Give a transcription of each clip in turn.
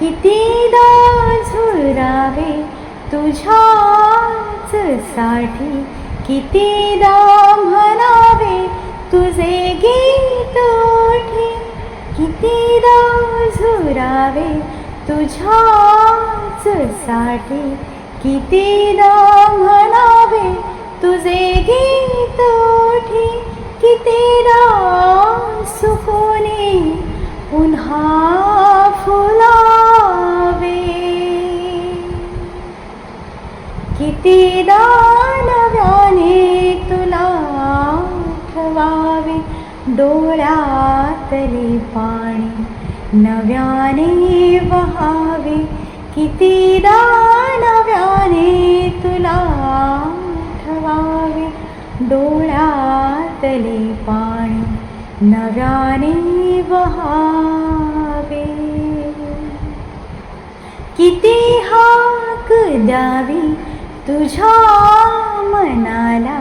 कितीदा झुरावे तुझ्याच साठी. कितीदा म्हणावे तुझे गीत ओठी कितीदा झुरावे तुझ्याच साठी. कितीदा म्हणावे तुझे गीत ओठी कितीदा सुखोने पुन्हा फुला किती नव्याने तुला ठवावे डोळ्यातले पाणी नव्याने वहावे. किती नव्याने तुला ठवावे डोळ्यातले पाणी नव्याने वहावे. किती हाक द्यावी तुझ्या मनाला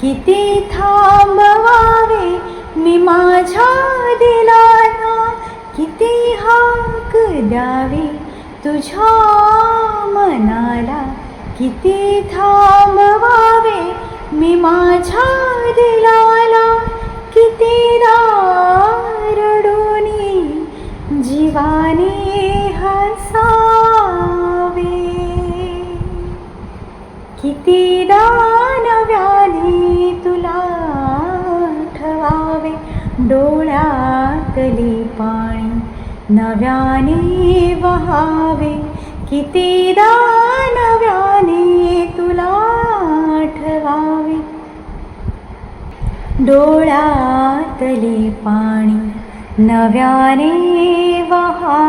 किती थांबवावे? मी माझ्या दिलाला किती हाक द्यावे? तुझ्या मनाला किती थांबवावे? मी माझ्या किती नव्याने तुला ठवावे डोळ्यातले पाणी नव्याने वहावे. किती दानव्याने तुला ठवावे डोळ्यातले पाणी नव्याने वहा